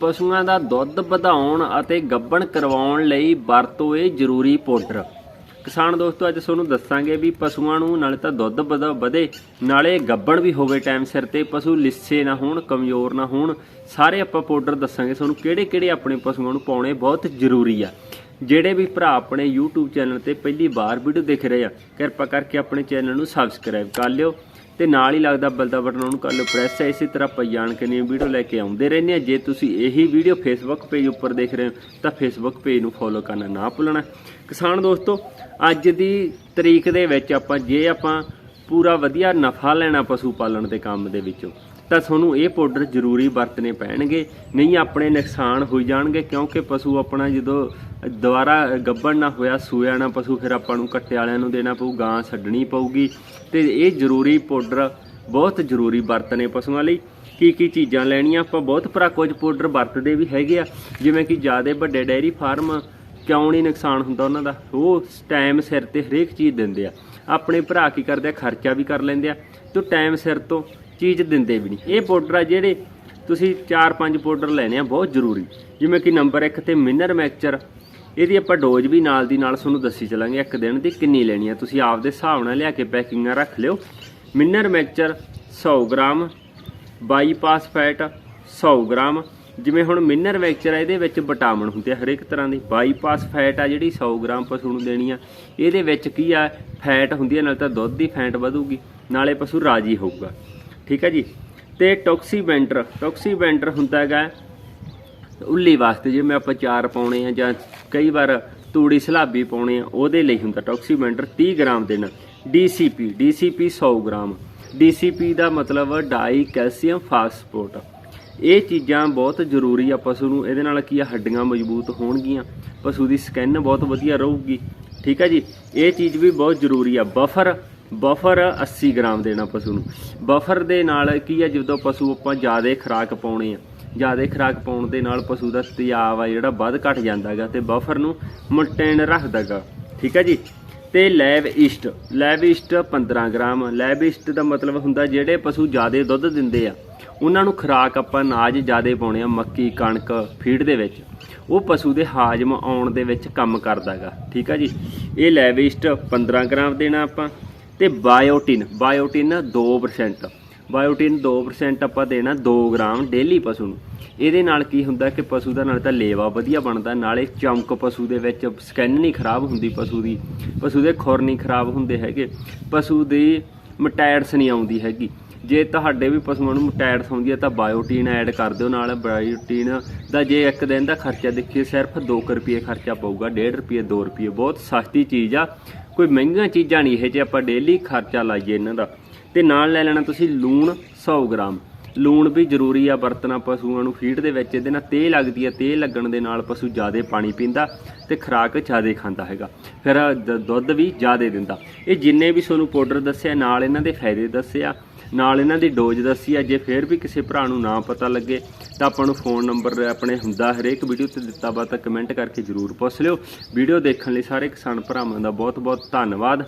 ਪਸ਼ੂਆਂ ਦਾ ਦੁੱਧ ਵਧਾਉਣ ਅਤੇ ਗੱਭਣ ਕਰਵਾਉਣ ਲਈ ਵਰਤੋ ਇਹ ਜ਼ਰੂਰੀ ਪਾਊਡਰ। ਕਿਸਾਨ ਦੋਸਤੋ, ਅੱਜ ਤੁਹਾਨੂੰ ਦੱਸਾਂਗੇ ਵੀ ਪਸ਼ੂਆਂ ਨੂੰ ਨਾਲੇ ਤਾਂ ਦੁੱਧ ਵਧਾ ਵਧੇ, ਨਾਲੇ ਗੱਭਣ ਵੀ ਹੋਵੇ ਟਾਈਮ ਸਿਰ ਤੇ, ਪਸ਼ੂ ਲਿੱਸੇ ਨਾ ਹੋਣ, ਕਮਜ਼ੋਰ ਨਾ ਹੋਣ, ਸਾਰੇ ਆਪਾਂ ਪਾਊਡਰ ਦੱਸਾਂਗੇ। ਤੁਹਾਨੂੰ ਕਿਹੜੇ ਕਿਹੜੇ ਆਪਣੇ ਪਸ਼ੂਆਂ ਨੂੰ ਪਾਉਣੇ ਬਹੁਤ ਜ਼ਰੂਰੀ ਆ। ਜਿਹੜੇ ਵੀ ਭਰਾ ਆਪਣੇ YouTube ਚੈਨਲ ਤੇ ਪਹਿਲੀ ਵਾਰ ਵੀਡੀਓ ਦੇਖ ਰਹੇ ਆ, ਕਿਰਪਾ ਕਰਕੇ ਆਪਣੇ ਚੈਨਲ ਨੂੰ ਸਬਸਕ੍ਰਾਈਬ ਕਰ ਲਿਓ। ਤੇ ਨਾਲ ਹੀ ਲੱਗਦਾ ਬੈਲ ਦਾ ਬਟਨ ਉਹਨੂੰ ਕਰ ਲਓ ਪ੍ਰੈਸ ਇਸੇ ਤਰ੍ਹਾਂ ਆਪਾਂ ਜਾਣ ਕੇ ਨਵੀਂ ਵੀਡੀਓ ਲੈ ਕੇ ਆਉਂਦੇ ਰਹਿੰਦੇ ਆ ਜੇ ਤੁਸੀਂ ਇਹੀ ਵੀਡੀਓ ਫੇਸਬੁੱਕ ਪੇਜ ਉੱਪਰ ਦੇਖ ਰਹੇ ਹੋ, ਤਾਂ ਫੇਸਬੁੱਕ ਪੇਜ ਨੂੰ ਫੋਲੋ ਕਰਨਾ ਨਾ ਭੁੱਲਣਾ। ਕਿਸਾਨ ਦੋਸਤੋ, ਅੱਜ ਦੀ ਤਰੀਕ ਦੇ ਵਿੱਚ ਆਪਾਂ, ਜੇ ਆਪਾਂ ਪੂਰਾ ਵਧੀਆ ਨਫਾ ਲੈਣਾ ਪਸ਼ੂ ਪਾਲਣ ਦੇ ਕੰਮ ਦੇ ਵਿੱਚੋਂ। ਤਾਂ ਤੁਹਾਨੂੰ ਇਹ ਪਾਊਡਰ ਜ਼ਰੂਰੀ ਵਰਤਨੇ ਪੈਣਗੇ। ਨਹੀਂ ਆਪਣੇ ਨੁਕਸਾਨ ਹੋ ਜਾਣਗੇ, ਕਿਉਂਕਿ ਪਸ਼ੂ ਆਪਣਾ ਜਦੋਂ ਦੁਬਾਰਾ ਗੱਭਣ ਨਾ ਹੋਇਆ, ਸੂਇਆ ਨਾ ਪਸ਼ੂ, ਫਿਰ ਆਪਾਂ ਨੂੰ ਕੱਟੇ ਵਾਲਿਆਂ ਨੂੰ ਦੇਣਾ ਪਊ, ਗਾਂ ਛੱਡਣੀ ਪਊਗੀ। ਤੇ ਇਹ ਜ਼ਰੂਰੀ ਪਾਊਡਰ ਬਹੁਤ ਜ਼ਰੂਰੀ ਵਰਤਨੇ ਪਸ਼ੂਆਂ ਲਈ। ਕੀ ਕੀ ਚੀਜ਼ਾਂ ਲੈਣੀਆਂ, ਆਪਾਂ ਬਹੁਤ ਭਰਾ ਕੁਝ ਪਾਊਡਰ ਵਰਤਦੇ ਵੀ ਹੈਗੇ ਆ। ਜਿਵੇਂ ਕਿ ਜ਼ਿਆਦਾ ਵੱਡੇ ਡੈਰੀ ਫਾਰਮ ਕਿਉਂ ਨਹੀਂ ਨੁਕਸਾਨ ਹੁੰਦਾ ਉਹਨਾਂ ਦਾ? ਉਹ ਟਾਈਮ ਸਿਰ ਤੇ ਹਰੇਕ ਚੀਜ਼ ਦਿੰਦੇ ਆ। ਆਪਣੇ ਭਰਾ ਕੀ ਕਰਦੇ ਆ? ਖਰਚਾ ਵੀ ਕਰ ਲੈਂਦੇ ਆ। ਤੇ ਟਾਈਮ ਸਿਰ ਤੋਂ ਚੀਜ਼ ਦਿੰਦੇ ਵੀ ਨਹੀਂ। ਇਹ ਪਾਊਡਰ ਆ ਜਿਹੜੇ ਤੁਸੀਂ 4-5 ਪਾਊਡਰ ਲੈਣੇ ਆ, ਬਹੁਤ ਜ਼ਰੂਰੀ। ਜਿਵੇਂ ਕਿ ਨੰਬਰ 1 ਤੇ ਮਿਨਰ ਮੈਕਚਰ ਇਹਦੀ ਆਪਾਂ ਡੋਜ਼ ਵੀ ਨਾਲ ਦੀ ਨਾਲ ਤੁਹਾਨੂੰ ਦੱਸੀ ਚੱਲਾਂਗੇ। ਇੱਕ ਦਿਨ ਦੀ ਕਿੰਨੀ ਲੈਣੀ ਆ। ਤੁਸੀਂ ਆਪਦੇ ਹਿਸਾਬ ਨਾਲ ਲਿਆ ਕੇ ਪੈਕਿੰਗਾਂ ਰੱਖ ਲਿਓ। Mineral mixture 100 gram. Bypass fat 100 gram. ਜਿਵੇਂ ਹੁਣ ਮਿਨਰ ਵੈਕਚਰ ਆ, ਇਹਦੇ ਵਿੱਚ ਵਿਟਾਮਿਨ ਹੁੰਦੇ ਆ ਹਰੇਕ ਤਰ੍ਹਾਂ ਦੀ। ਬਾਈਪਾਸ ਫੈਟ ਆ ਜਿਹੜੀ 100 ਗ੍ਰਾਮ ਪਸ਼ੂ ਨੂੰ ਦੇਣੀ ਆ। ਇਹਦੇ ਵਿੱਚ ਕੀ ਆ, ਫੈਟ ਹੁੰਦੀ ਆ, ਨਾਲ ਤਾਂ ਦੁੱਧ ਦੀ ਫੈਟ ਵਧੂਗੀ, ਨਾਲੇ ਪਸ਼ੂ ਰਾਜੀ ਹੋਊਗਾ। ਠੀਕ ਹੈ ਜੀ? ਤੇ ਟੌਕਸੀਵੈਂਟਰ ਟੌਕਸੀਵੈਂਟਰ ਹੁੰਦਾ ਹੈਗਾ ਉੱਲੀ ਵਾਸਤੇ, ਜਿਵੇਂ ਆਪਾਂ ਚਾਰ ਪਾਉਣੇ ਆ ਜਾਂ ਕਈ ਵਾਰ ਤੂੜੀ ਸਲਾਬੀ ਪਾਉਣੇ ਆ, ਉਹਦੇ ਲਈ ਹੁੰਦਾ ਟੌਕਸੀਵੈਂਟਰ 30 ਗ੍ਰਾਮ ਦੇਣਾ ਡੀਸੀਪੀ ਡੀਸੀਪੀ 100 ਗ੍ਰਾਮ। ਡੀਸੀਪੀ ਦਾ ਮਤਲਬ ਡਾਈ ਕੈਲਸ਼ੀਅਮ ਫਾਸਫੋਰਟ ਇਹ ਚੀਜ਼ਾਂ ਬਹੁਤ ਜ਼ਰੂਰੀ ਆ ਪਸ਼ੂ ਨੂੰ। ਇਹਦੇ ਨਾਲ ਕੀ ਆ, ਹੱਡੀਆਂ ਮਜ਼ਬੂਤ ਹੋਣਗੀਆਂ। ਪਸ਼ੂ ਦੀ ਸਕਿਨ ਬਹੁਤ ਵਧੀਆ ਰਹੂਗੀ। ਠੀਕ ਹੈ ਜੀ? ਇਹ ਚੀਜ਼ ਵੀ ਬਹੁਤ ਜ਼ਰੂਰੀ ਆ। ਬਫਰ ਬਫਰ 80 ਗ੍ਰਾਮ ਦੇਣਾ ਪਸ਼ੂ ਨੂੰ। ਬਫਰ ਦੇ ਨਾਲ ਕੀ ਆ, ਜਦੋਂ ਪਸ਼ੂ ਆਪਾਂ ਜ਼ਿਆਦਾ ਖੁਰਾਕ ਪਾਉਣੇ ਆ, ਜ਼ਿਆਦਾ ਖੁਰਾਕ ਪਾਉਣ ਦੇ ਨਾਲ ਪਸ਼ੂ ਦਾ ਤਿਆਬ ਆ ਜਿਹੜਾ ਵੱਧ ਘਟ ਜਾਂਦਾ ਹੈਗਾ ਤੇ ਬਫਰ ਨੂੰ ਮੇਨਟੇਨ ਰੱਖਦਾਗਾ। ਠੀਕ ਹੈ ਜੀ? ਤੇ live yeast live yeast 15 gram. Live yeast ਦਾ ਮਤਲਬ ਹੁੰਦਾ ਜਿਹੜੇ ਪਸ਼ੂ ਜ਼ਿਆਦਾ ਦੁੱਧ ਦਿੰਦੇ ਆ। ਉਹਨਾਂ ਨੂੰ ਖੁਰਾਕ ਆਪਾਂ ਅਨਾਜ ਜ਼ਿਆਦਾ ਪਾਉਣੇ ਆ, ਮੱਕੀ, ਕਣਕ, ਫੀਡ ਦੇ ਵਿੱਚ। ਉਹ ਪਸ਼ੂ ਦੇ ਹਾਜ਼ਮ ਆਉਣ ਦੇ ਵਿੱਚ ਕੰਮ ਕਰਦਾਗਾ, ਠੀਕ ਆ ਜੀ? ਇਹ ਲੈਵਿਸਟ ਈਸਟ 15 ਗ੍ਰਾਮ ਦੇਣਾ ਆਪਾਂ, ਤੇ ਬਾਇਓਟਿਨ ਬਾਇਓਟਿਨ 2% ਬਾਇਓਟਿਨ 2% ਆਪਾਂ ਦੇਣਾ 2 ਗ੍ਰਾਮ ਡੇਲੀ ਪਸ਼ੂ ਨੂੰ। ਇਹਦੇ ਨਾਲ ਕੀ ਹੁੰਦਾ ਕਿ ਪਸ਼ੂ ਦਾ ਨਾਲ ਤਾਂ ਲੇਵਾ ਵਧੀਆ ਬਣਦਾ, ਨਾਲੇ ਚਮਕ ਪਸ਼ੂ ਦੇ ਵਿੱਚ ਸਕਿਨ ਨਹੀਂ ਖਰਾਬ ਹੁੰਦੀ ਪਸ਼ੂ ਦੀ। ਪਸ਼ੂ ਦੇ ਖੁਰ ਨਹੀਂ ਖਰਾਬ ਹੁੰਦੇ ਹੈਗੇ। ਪਸ਼ੂ ਦੀ ਮਟੈਡਸ ਨਹੀਂ ਆਉਂਦੀ ਹੈਗੀ। ਜੇ ਤੁਹਾਡੇ ਵੀ ਪਸ਼ੂਆਂ ਨੂੰ ਮਟੈਡਸ ਹੁੰਦੀ ਹੈ ਤਾਂ ਬਾਇਓਟੀਨ ਐਡ ਕਰ ਦਿਓ, ਨਾਲ ਬਾਇਓਟੀਨ ਦਾ ਜੇ ਇੱਕ ਦਿਨ ਦਾ ਖਰਚਾ ਦੇਖੀਏ, ਸਿਰਫ 2 ਰੁਪਏ ਖਰਚਾ ਪਊਗਾ 1.5 ਰੁਪਏ 2 ਰੁਪਏ, ਬਹੁਤ ਸਸਤੀ ਚੀਜ਼ ਆ। ਕੋਈ ਮਹਿੰਗੀਆਂ ਚੀਜ਼ਾਂ ਨਹੀਂ ਇਹ ਜੇ ਆਪਾਂ ਡੇਲੀ ਖਰਚਾ ਲਾਈਏ ਇਹਨਾਂ ਦਾ। ਤੇ ਨਾਲ ਲੈ ਲੈਣਾ ਤੁਸੀਂ ਲੂਣ 100 ਗ੍ਰਾਮ। ਲੂਣ ਵੀ ਜ਼ਰੂਰੀ ਆ ਵਰਤਣਾ ਪਸ਼ੂਆਂ ਨੂੰ ਫੀਡ ਦੇ ਵਿੱਚ ਇਹਦੇ ਨਾਲ ਤੇਲ ਲੱਗਦੀ ਆ, ਤੇਲ ਲੱਗਣ ਦੇ ਨਾਲ ਪਸ਼ੂ ਜ਼ਿਆਦਾ ਪਾਣੀ ਪੀਂਦਾ ਤੇ ਖੁਰਾਕ ਜ਼ਿਆਦਾ ਖਾਂਦਾ ਹੈਗਾ। ਫਿਰ ਦੁੱਧ ਵੀ ਜ਼ਿਆਦਾ ਦਿੰਦਾ। ਇਹ ਜਿੰਨੇ ਵੀ ਤੁਹਾਨੂੰ ਪਾਊਡਰ ਦੱਸਿਆ, ਨਾਲ ਇਹਨਾਂ ਦੇ ਫਾਇਦੇ ਦੱਸਿਆ ਨਾਲ ਇਹਨਾਂ ਦੀ ਡੋਜ਼ ਦੱਸੀ ਆ ਜੇ ਫਿਰ ਵੀ ਕਿਸੇ ਭਰਾ ਨੂੰ ਨਾ ਪਤਾ ਲੱਗੇ, ਤਾਂ ਆਪਾਂ ਨੂੰ ਫੋਨ ਨੰਬਰ ਆਪਣੇ ਹੁੰਦਾ ਹਰੇਕ ਵੀਡੀਓ ਤੇ ਦਿੱਤਾ ਵਾ, ਤਾਂ ਕਮੈਂਟ ਕਰਕੇ ਜਰੂਰ ਪੁੱਛ ਲਿਓ। ਵੀਡੀਓ ਦੇਖਣ ਲਈ ਸਾਰੇ ਕਿਸਾਨ ਭਰਾਵਾਂ ਦਾ ਬਹੁਤ ਬਹੁਤ ਧੰਨਵਾਦ।